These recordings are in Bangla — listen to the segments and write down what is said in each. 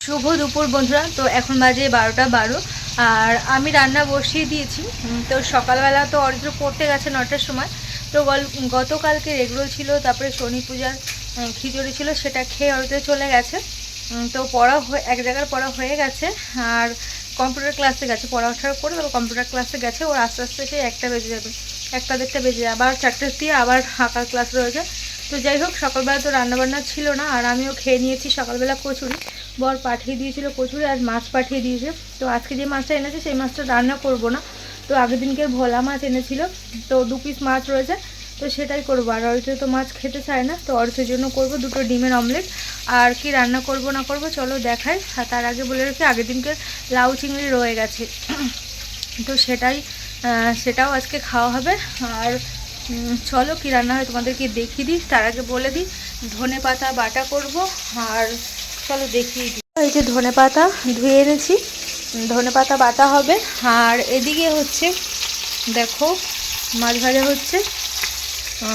শুভ দুপুর বন্ধুরা। তো এখন বাজে বারোটা বারো। আর আমি রান্না বসিয়ে দিয়েছি। তো সকালবেলা তো অরিত্র পড়তে গেছে নটার সময়। তো গতকালকে এগরোল ছিল, তারপরে শনি পূজার খিচুড়ি ছিল, সেটা খেয়ে অরিত্র চলে গেছে। তো পড়া এক জায়গার পড়া হয়ে গেছে। আর কম্পিউটার ক্লাসে গেছে পড়াশোনা করে তারপর কম্পিউটার ক্লাসে গেছে। ওর আস্তে আস্তে সে একটা বেজে যাবে। একটা দেড়টা বেজে আবার চারটের দিয়ে আবার আঁকার ক্লাস রয়েছে। তো যাই হোক, সকালবেলা তো রান্নাবান্না ছিল না, আর আমিও খেয়ে নিয়েছি সকালবেলা কচুরি। বর পাঠিয়ে দিয়েছিল কচুরি আর মাছ পাঠিয়ে দিয়েছে। তো আজকে যে মাছটা এনেছে, সেই মাছটা রান্না করব না। তো আগের দিনকে ভোলা মাছ এনেছিল, তো দু পিস মাছ রয়েছে, তো সেটাই করব। আর অরিত্র তো মাছ খেতে চায় না, তো অরিত্রের জন্য করব দুটো ডিমের অমলেট আর কি রান্না করব না করব, চলো দেখাই। তার আগে বলে রেখে, আগের দিনকে লাউ চিংড়ি রয়ে গেছে। তো সেটাই সেটাও আজকে খাওয়া হবে। আর চলো কি রান্না হয় তোমাদেরকে দেখিয়ে দিই। তার আগে বলে দিই, ধনে পাতা বাটা করব। আর চলো দেখিয়ে দিই। এই যে ধনে পাতা ধুয়ে এনেছি। ধনে পাতা বাটা হবে। আর এদিকে হচ্ছে, দেখো মাছ ভাজা হচ্ছে।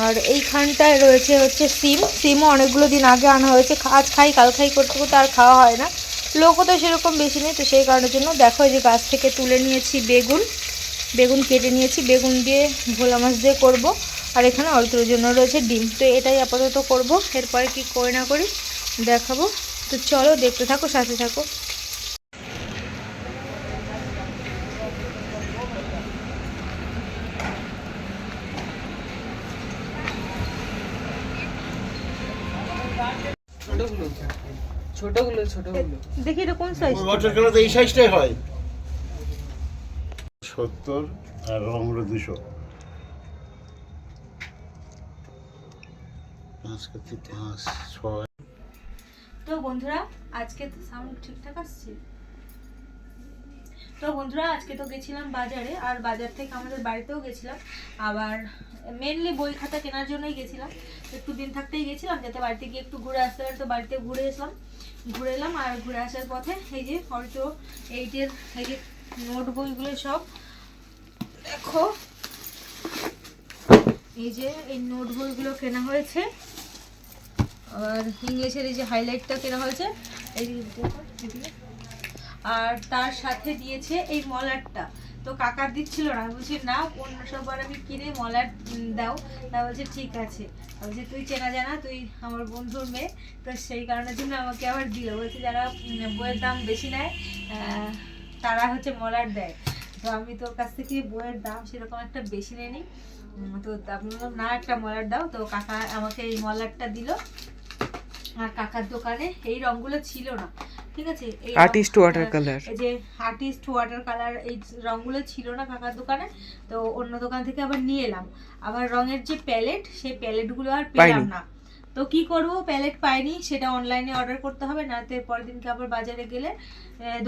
আর এইখানটায় রয়েছে হচ্ছে সিম। সিমও অনেকগুলো দিন আগে আনা হয়েছে। আজ খাই, কাল খাই করতে করতে আর খাওয়া হয় না। লোকও তো সেরকম বেশি নেই, তো সেই কারণের জন্য দেখো এই যে গাছ থেকে তুলে নিয়েছি বেগুন। বেগুন কেটে নিয়েছি বেগুন দিয়ে ভোলা মাছ দিয়ে করব। আর এখানে অল্পের জন্য রয়েছে ডিম। তো এটাই আপাতত করব। এরপরে কি করি না করি দেখাবো। তো চলো দেখতে থাকো সাথে থাকো। ছোটগুলো ছোটগুলো দেখি এটা কোন সাইজ ওয়াটার কালার তো এই সাইজটাই হয়। সত্তর আর রং হলো দুশো তো বন্ধুরা, আজকে তো সাউন্ড ঠিকঠাক আসছে? তো বন্ধুরা, আজকে তো গেছিলাম বাজারে, আর বাজার থেকে আমাদের বাড়িতেও গেছিলাম। আবার মেনলি বই খাতা কেনার জন্যই গেছিলাম। একটু দিন থাকতেই গেছিলাম, যাতে বাড়িতে গিয়ে একটু ঘুরে আসতে পারি। তো বাড়িতে ঘুরে এসলাম। ঘুরে এলাম, আর ঘুরে আসার পথে এই যে হয়তো এইটের এই যে নোট বইগুলো সব দেখো। এই যে এই নোট বইগুলো কেনা হয়েছে। আর ইংলিশের এই যে হাইলাইটটা কেনা হয়েছে, এই। আর তার সাথে দিয়েছে এই মলারটা তো কাকার দিচ্ছিল না বলছি, না অন্য সববার আমি কিনে মলার দাও। তা বলছে, ঠিক আছে। বলছে, তুই চেনা জানা, তুই আমার বন্ধুর মেয়ে। তো সেই কারণের জন্য আমাকে আবার দিল। বলছে, যারা বইয়ের দাম বেশি নেয় তারা হচ্ছে মলার দেয়। তো আমি তোর কাছ থেকে বইয়ের দাম সেরকম একটা বেশি নেই তো বললাম না একটা মলার দাও। তো কাকা আমাকে এই মলারটা দিল। আর কাকার দোকানে এই রংগুলো ছিল না। ঠিক আছে? এই রং- Artist water হ্যাঁ, color। এই যে আর্টিস্ট ওয়াটার কালার এই রংগুলো ছিল না কাকার দোকানে। তো অন্য দোকান থেকে আবার নিয়ে এলাম। আবার রঙের যে প্যালেট সেই প্যালেটগুলো আর পেলাম না। তো কি করব? প্যালেট পাইনি সেটা অনলাইনে অর্ডার করতে হবে না তো পরের দিনকে আবার বাজারে গেলে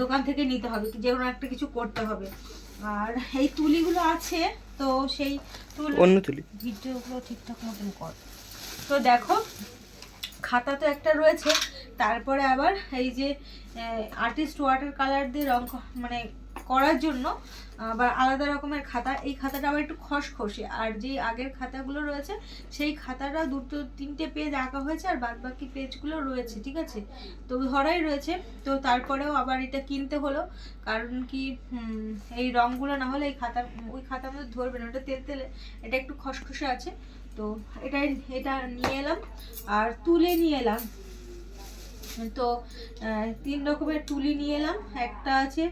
দোকান থেকে নিতে হবে যে কোনো একটা কিছু করতে হবে। আর এই তুলিগুলো আছে তো সেই তুলি অন্য তুলি। ভিডিওগুলো ঠিকঠাক মতন কর। তো দেখো খাতা তো একটা রয়েছে তারপরে আবার এই যে আর্টিস্ট ওয়াটার কালার দিয়ে রং মানে করার জন্য, আবার আলাদা রকমের খাতা। এই খাতাটা আবার একটু খসখসে। আর যে আগের খাতাগুলো রয়েছে, সেই খাতাটা দুটো, তিনটে পেজ আঁকা হয়েছে, আর বাদ বাকি পেজগুলো রয়েছে, ঠিক আছে? তো ধরাই রয়েছে। তো তারপরেও আবার এটা কিনতে হলো। কারণ কি এই রঙগুলো না হলে এই খাতা, ওই খাতার মধ্যে ধরবে না। ওটা তেল তেলে, এটা একটু খসখসে আছে। তো এটাই, এটা নিয়ে এলাম। আর তুলে নিয়ে এলাম। তো তিন রকমের তুলি নিয়ে এলাম। একটা আছে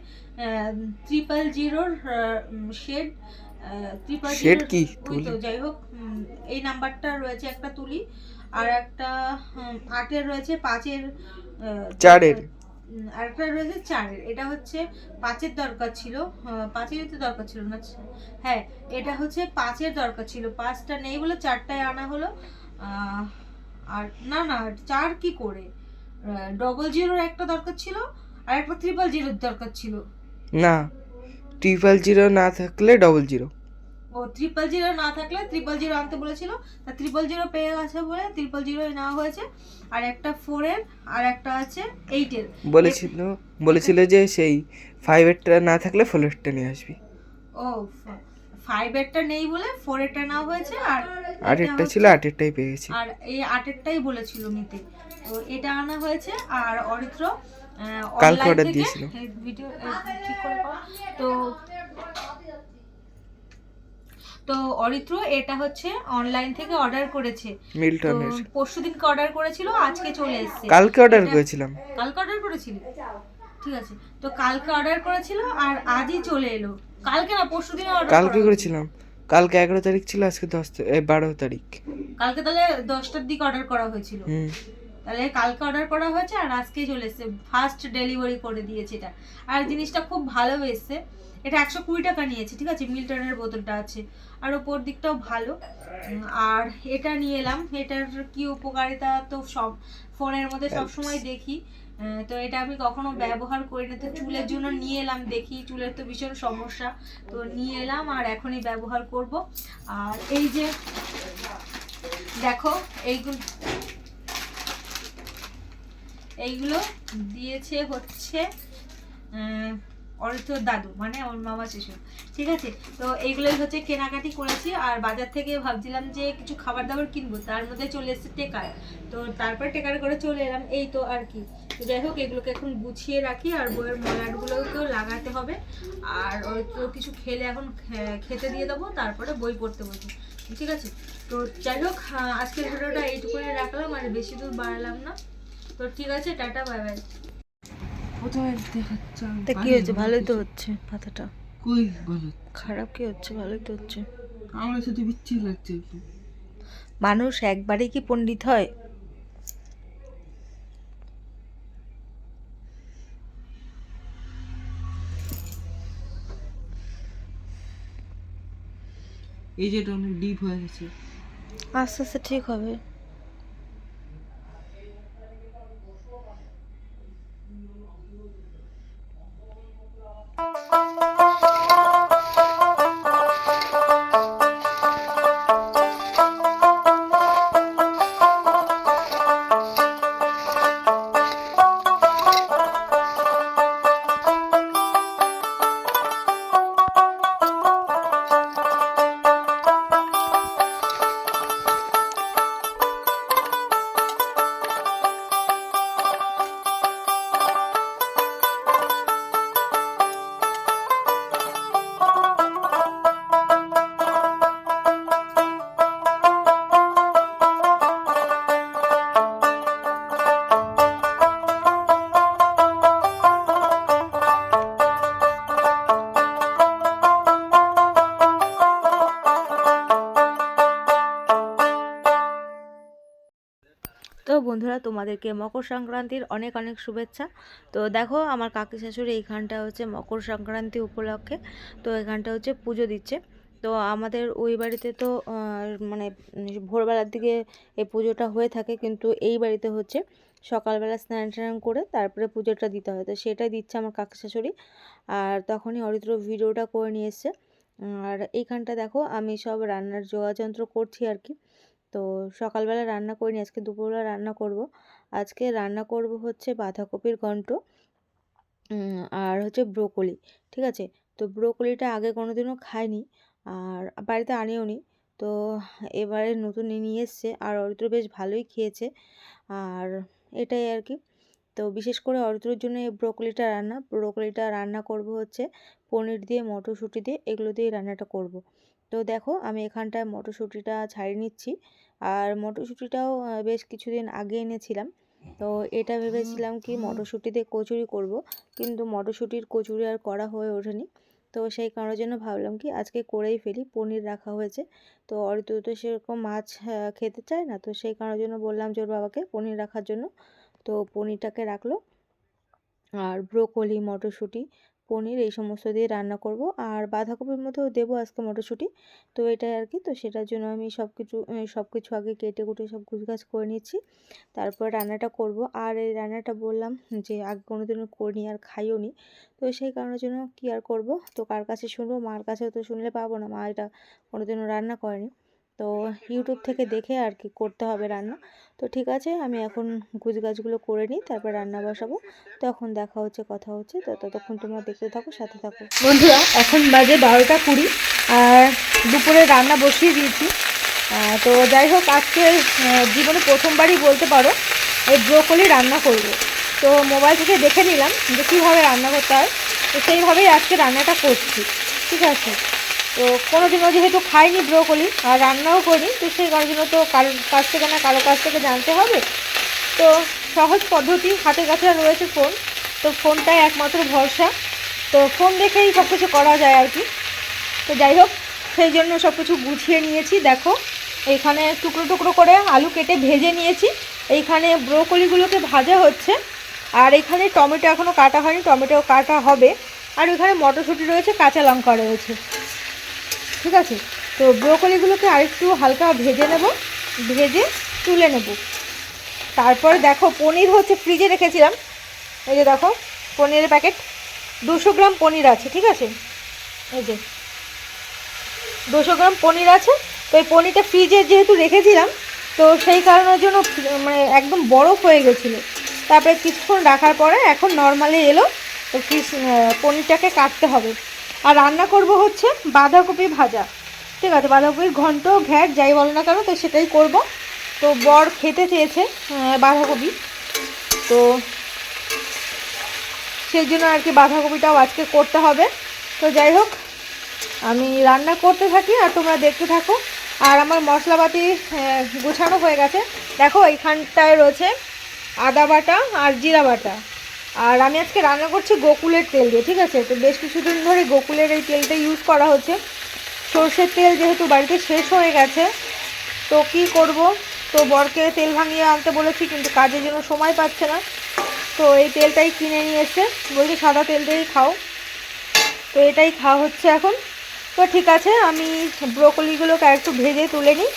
ট্রিপল জিরোর শেড ট্রিপল Shade কি? তো যাই হোক এই নাম্বারটা রয়েছে একটা তুলি। আর একটা আটের রয়েছে পাঁচের চারের। আরেকটা রয়েছে চারের। এটা হচ্ছে পাঁচের দরকার ছিল। পাঁচের তো দরকার ছিল না। হ্যাঁ এটা হচ্ছে পাঁচের দরকার ছিল। পাঁচটা নেই বলে চারটায় আনা হলো। আর না না চার কি করে? ডবল জিরোর একটা দরকার ছিল আর একটা ট্রিপল জিরোর দরকার ছিল। না ট্রিপল জিরো না থাকলে ডবল জিরো ও ট্রিপল জিরো না থাকলে ট্রিপল জিরো আনতে বলেছিল তা ট্রিপল জিরো পেয়ে গেছে বলে ট্রিপল জিরো নেওয়া হয়েছে আর একটা ফোরের আর একটা আছে এইটের বলেছিল বলেছিল যে সেই ফাইভেরটা না থাকলে ফোরেরটা নিয়ে আসবি। ও ফাইভেরটা নেই বলে ফোরেরটা নেওয়া হয়েছে আর এটা ছিল আটেরটাই পেয়ে গেছি আর এই আটেরটাই বলেছিল নিতে তো এটা আনা হয়েছে আর অরিত্র কালকে থেকে- দিয়েছিল। ভিডিও ঠিক করে তো তো অরিত্র এটা হচ্ছে অনলাইন থেকে অর্ডার করেছে। তো মিল্টনের পরশু দিনকে অর্ডার করেছিল আজকে চলে এসেছে। কালকে অর্ডার করেছিলাম। কালকে অর্ডার করেছিলি? ঠিক আছে। তো কালকে অর্ডার করেছিল আর আজই চলে এলো। কালকে না পরশু দিন কালকে করেছিলাম। কালকে এগারো তারিখ ছিল আজকে দশ বারো তারিখ। কালকে তাহলে দশটার দিকে অর্ডার করা হয়েছিল। তাহলে কালকে অর্ডার করা হয়েছে আর আজকে চলে এসছে। ফার্স্ট ডেলিভারি করে দিয়েছে এটা। আর জিনিসটা খুব ভালো এসছে এটা একশো কুড়ি টাকা নিয়েছে ঠিক আছে? মিল্টনের বোতলটা আছে। আর ওপর দিকটাও ভালো। আর এটা নিয়ে এলাম। এটার কি উপকারিতা তো সব ফোনের মধ্যে সব সময় দেখি। তো এটা আমি কখনো ব্যবহার করি না। তো চুলের জন্য নিয়ে এলাম দেখি। চুলের তো ভীষণ সমস্যা। তো নিয়ে এলাম আর এখনই ব্যবহার করব। আর এই যে দেখো এইগুলো এইগুলো দিয়েছে হচ্ছে আহ, অরিত্রর দাদু মানে ওর মামা শ্বশুর ঠিক আছে? তো এইগুলোই হচ্ছে কেনাকাটি করেছি আর বাজার থেকে ভাবছিলাম যে কিছু খাবার দাবার কিনবো তার মধ্যে চলে এসেছে টেকার। তো তারপর টেকার করে চলে এলাম এই তো আর কি। তো যাই হোক এগুলোকে এখন গুছিয়ে রাখি আর বইয়ের মলাটগুলোকেও লাগাতে হবে। আর অরিত্র কিছু খেলে এখন খেতে দিয়ে দেবো তারপরে বই পড়তে বসবো। ঠিক আছে? তো যাই হোক আজকের ভিডিওটা এইটুকুনি রাখলাম আর বেশি দূর বাড়ালাম না। তো ঠিক আছে টাটা বাই বাই। প্রথমে দেখাচ্ছে তা কি হচ্ছে ভালোই তো হচ্ছে পাতাটা। কই ভালো খারাপ কি হচ্ছে? ভালোই তো হচ্ছে। আমার সাথে বিচ্ছি লাগছে একটু। মানুষ একবারে কি পণ্ডিত হয়? এই যেটা অনেক ডিপ হয়ে গেছে। আস্তে আস্তে ঠিক হবে। তো বন্ধুরা তোমাদেরকে মকর সংক্রান্তির অনেক অনেক শুভেচ্ছা। তো দেখো, আমার কাকি শাশুড়ি এইখানটা হচ্ছে মকর সংক্রান্তি উপলক্ষে, তো এখানটা হচ্ছে পুজো দিচ্ছে। তো আমাদের ওই বাড়িতে তো মানে ভোরবেলার দিকে এই পুজোটা হয়ে থাকে, কিন্তু এই বাড়িতে হচ্ছে সকালবেলা স্নান টান করে তারপরে পুজোটা দিতে হয়। তো সেটাই দিচ্ছে আমার কাকি শাশুড়ি। আর তখনই অরিত্র ভিডিওটা করে নিয়ে এসছে। আর এইখানটা দেখো, আমি সব রান্নার যোগাযন্ত্র করছি আর কি। তো সকালবেলা রান্না করিনি, আজকে দুপুরবেলা রান্না করব। আজকে রান্না করব হচ্ছে বাঁধাকপির ঘন্ট আর হচ্ছে ব্রোকলি, ঠিক আছে? তো ব্রোকলিটা আগে কোনো দিনও খাইনি, আর বাড়িতে আনিও নি। তো এবারে নতুন নিয়ে এসছে, আর অরিত্র বেশ ভালোই খেয়েছে, আর এটাই আর কি। তো বিশেষ করে অরিত্রর জন্য এই ব্রোকলিটা রান্না ব্রোকলিটা রান্না করব হচ্ছে পনির দিয়ে, মটরশুঁটি দিয়ে, এগুলো দিয়ে রান্নাটা করব। তো দেখো আমি এখানটায় মটরশুঁটিটা ছাড়িয়ে নিচ্ছি। আর মটরশুঁটিটাও বেশ কিছুদিন আগে এনেছিলাম। তো এটা ভেবেছিলাম কি মটরশুঁটিতে কচুরি করব, কিন্তু মটরশুঁটির কচুরি আর করা হয়ে ওঠেনি। তো সেই কারণের জন্য ভাবলাম কি আজকে করেই ফেলি, পনির রাখা হয়েছে। তো অরিত্র তো সেরকম মাছ খেতে চায় না, তো সেই কারণের জন্য বললাম যে ওর বাবাকে পনির রাখার জন্য। তো পনিরটাকে রাখল। আর ব্রোকলি, মটরশুঁটি পনির এই সমস্ত দিয়ে রান্না করব। আর বাঁধাকপির মধ্যেও দেবো আজকে মটরশুঁটি। তো এটাই আর কি। তো সেটার জন্য আমি সব কিছু সব কিছু আগে কেটে কুটে সব গুছগাছ করে নিচ্ছি। তারপর রান্নাটা করব। আর এই রান্নাটা বললাম যে, আগে কোনো দিনও করিনি আর খাইও নি। তো সেই কারণের জন্য কী আর করব? তো কার কাছে শুনব? মার কাছে তো শুনলে পাবো না। মা এটা কোনো দিনও রান্না করেনি। তো ইউটিউব থেকে দেখে আর কি করতে হবে রান্না। তো ঠিক আছে, আমি এখন গুছ গাছগুলো করে নিই, তারপর রান্না বসাবো। তখন দেখা হচ্ছে, কথা হচ্ছে। তো ততক্ষণ তোমরা দেখতে থাকো, সাথে থাকো। বন্ধুরা, এখন বাজে বারোটা কুড়ি, আর দুপুরে রান্না বসিয়ে দিয়েছি। তো যাই হোক, আজকে জীবনে প্রথমবারই বলতে পারো, এই ব্রোকলি রান্না করব। তো মোবাইল থেকে দেখে নিলাম যে কীভাবে রান্না করতে হয়। তো সেইভাবেই আজকে রান্নাটা করছি। ঠিক আছে? তো কোনোদিনও যেহেতু খাইনি ব্রোকলি আর রান্নাও করিনি, তো সেই জন্য তো কারোর কাছ থেকে না কারও কাছ থেকে জানতে হবে। তো সহজ পদ্ধতি, হাতের কাছে রয়েছে ফোন। তো ফোনটাই একমাত্র ভরসা। তো ফোন দেখেই সব কিছু করা যায় আর কি। তো যাই হোক, সেই জন্য সব কিছু গুছিয়ে নিয়েছি। দেখো, এইখানে টুকরো টুকরো করে আলু কেটে ভেজে নিয়েছি। এইখানে ব্রোকলিগুলোকে ভাজা হচ্ছে। আর এখানে টমেটো এখনও কাটা হয়নি, টমেটো কাটা হবে। আর ওইখানে মটরশুঁটি রয়েছে, কাঁচা লঙ্কা রয়েছে। ঠিক আছে? তো ব্রোকলিগুলোকে আরেকটু হালকা ভেজে নেব, ভেজে তুলে নেব। তারপরে দেখো, পনির হচ্ছে ফ্রিজে রেখেছিলাম। এই যে দেখো, পনিরের প্যাকেট দুশো গ্রাম পনির আছে, ঠিক আছে? এই যে, দুশো গ্রাম পনির আছে। তো এই পনিরটা ফ্রিজে যেহেতু রেখেছিলাম, তো সেই কারণের জন্য মানে একদম বরফ হয়ে গেছিল। তারপরে কিছুক্ষণ রাখার পরে এখন নর্মালি এলো, তো পনিরটাকে কাটতে হবে। আর রান্না করব হচ্ছে বাঁধাকপি ভাজা। ঠিক আছে, বাঁধাকপির ঘন্ট, ঘ্যাট, যাই বলো না কেন, তো সেটাই করব। তো বর খেতে চেয়েছে বাঁধাকপি। তো সেই জন্য আর কি বাঁধাকপিটাও আজকে করতে হবে। তো যাই হোক, আমি রান্না করতে থাকি আর তোমরা দেখতে থাকো। আর আমার মশলাপাতি গোছানো হয়ে গেছে। দেখো, এইখানটায় রয়েছে আদা বাটা আর জিরা বাটা। আর আমি আজকে রান্না করছি গোকুলের তেল দিয়ে, ঠিক আছে? তো বেশ কিছুদিন ধরে গোকুলের এই তেলটা ইউজ করা হচ্ছে। সর্ষের তেল যেহেতু বাড়িতে শেষ হয়ে গেছে, তো কি করব? তো বরকে তেল ভাঙিয়ে আনতে বলেছি, কিন্তু কাজের জন্য সময় পাচ্ছে না। তো এই তেলটাই কিনে নিয়ে এসে বলছি, সাদা তেল দিয়েই খাও। তো এটাই খাওয়া হচ্ছে এখন। তো ঠিক আছে, আমি ব্রোকলিগুলোকে একটু ভেজে তুলে নিই।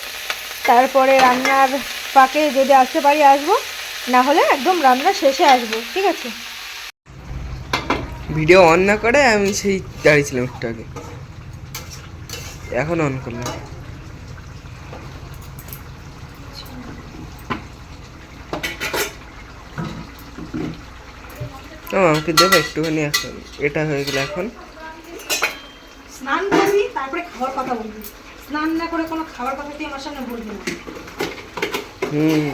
তারপরে রান্নার পাকে যদি আসতে পারি, আসব। না হলে একদম রান্না শেষে আসব, ঠিক আছে? ভিডিও অন না করে আমি সেই দাঁড়িয়েছিলাম একটু আগে। এখন অন করলাম। আমাকে দেবে একটুখানি এখন। এটা হয়ে গেলে এখন। স্নান করবি তারপরে খাওয়ার কথা বলবি। স্নান না করে কোনো খাবার কথা তুই আমার সামনে বলবি না। হুম।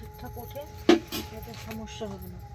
ঠিকঠাক ওঠে যাতে সমস্যা হবে না।